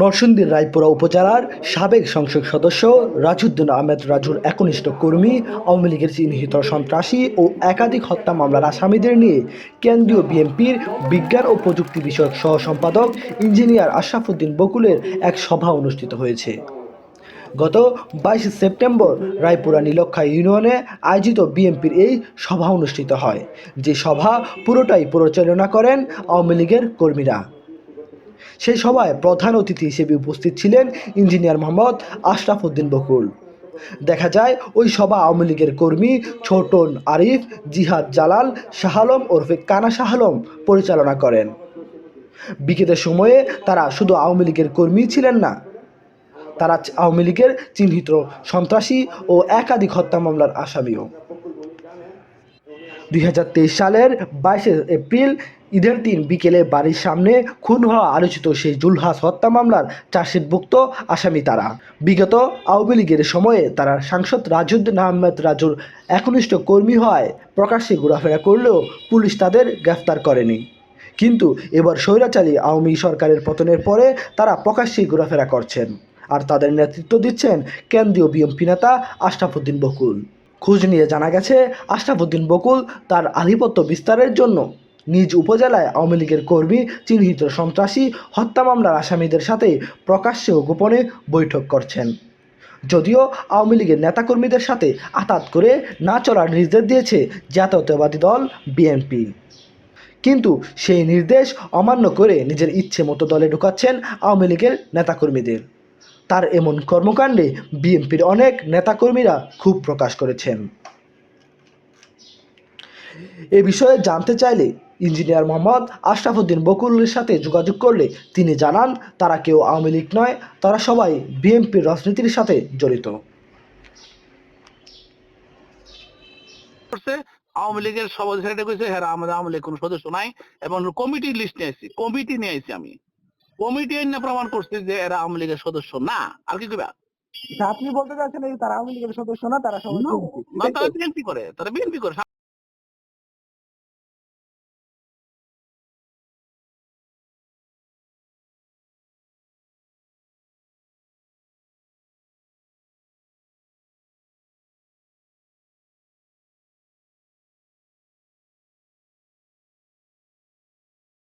নরসিংদীর রায়পুরা উপজেলার সাবেক সংসদ সদস্য রাজউদ্দিন আহমেদ রাজুর একনিষ্ঠ কর্মী, আওয়ামী লীগের চিহ্নিত সন্ত্রাসী ও একাধিক হত্যা মামলার আসামিদের নিয়ে কেন্দ্রীয় বিএনপির বিজ্ঞান ও প্রযুক্তি বিষয়ক সহ সম্পাদক ইঞ্জিনিয়ার আশরাফুদ্দিন বকুলের এক সভা অনুষ্ঠিত হয়েছে। গত বাইশে সেপ্টেম্বর রায়পুরা নীলক্ষা ইউনিয়নে আয়োজিত বিএনপির এই সভা অনুষ্ঠিত হয়। যে সভা পুরোটাই পরিচালনা করেন আওয়ামী লীগের কর্মীরা। সেই সভায় প্রধান অতিথি হিসেবে উপস্থিত ছিলেন ইঞ্জিনিয়ার মোহাম্মদ আশরাফ উদ্দিন বকুল। দেখা যায়, ওই সভা আওয়ামী লীগের কর্মী ছোটন আরিফ, জিহাদ জালাল শাহালম ওরফে কানা শাহালম পরিচালনা করেন। বিকেলের সময়ে তারা শুধু আওয়ামী লীগের কর্মী ছিলেন না, তারা আওয়ামী লীগের চিহ্নিত সন্ত্রাসী ও একাধিক হত্যা মামলার আসামিও। দুই হাজার তেইশ সালের বাইশে এপ্রিল, ঈদের দিন বিকেলে বাড়ির সামনে খুন হওয়া আলোচিত সেই জুলহাস হত্যা মামলার চার্জশিটভুক্ত আসামি তারা। বিগত আওয়ামী লীগের সময়ে তারা সাংসদ রাজউদ্দিন আহমেদ রাজুর একনিষ্ঠ কর্মী হওয়ায় প্রকাশ্যে ঘোরাফেরা করলেও পুলিশ তাদের গ্রেফতার করেনি। কিন্তু এবার স্বৈরাচারী আওয়ামী সরকারের পতনের পরে তারা প্রকাশ্যেই ঘোরাফেরা করছেন। আর তাদের নেতৃত্ব দিচ্ছেন কেন্দ্রীয় বিএনপি নেতা আশরাফুদ্দিন বকুল। খোঁজ নিয়ে জানা গেছে, আশরাফুদ্দিন বকুল তার আধিপত্য বিস্তারের জন্য নিজ উপজেলায় আওয়ামী লীগের কর্মী, চিহ্নিত সন্ত্রাসী, হত্যা মামলার আসামিদের সাথে প্রকাশ্যে ও গোপনে বৈঠক করছেন। যদিও আওয়ামী লীগের নেতাকর্মীদের সাথে আতাত করে না চলার নির্দেশ দিয়েছে জাতীয়তাবাদী দল বিএনপি। কিন্তু সেই নির্দেশ অমান্য করে নিজের ইচ্ছে মতো দলে ঢুকাচ্ছেন আওয়ামী লীগের নেতাকর্মীদের। তার এমন কর্মকাণ্ডে বিএনপির অনেক নেতাকর্মীরা ক্ষোভ প্রকাশ করেছেন। এ বিষয়ে জানতে চাইলে ইঞ্জিনিয়ার মোহাম্মদ আশরাফুদ্দিন বকুলের সাথে যোগাযোগ করলে তিনি জানান, তারা কেউ আওয়ামী লীগ নয়, তারা সবাই বিএনপির রাজনীতির সাথে জড়িত। আওয়ামী লীগের সেক্রেটারি কইছে হ্যাঁ আমাদের আওয়ামী লীগ কোনো সদস্য নাই এবং কমিটির লিস্ট নিয়ে আসছি কমিটি নিয়ে আসছি আমি। কমিটি এনে প্রমাণ করছে যে এরা আওয়ামী লীগের সদস্য না। আর কি কইবা? আপনি বলতে চাচ্ছেন এই তারা আওয়ামী লীগের সদস্য না তারা সবাই তারা বিএনপি করে তারা বিএনপি করে।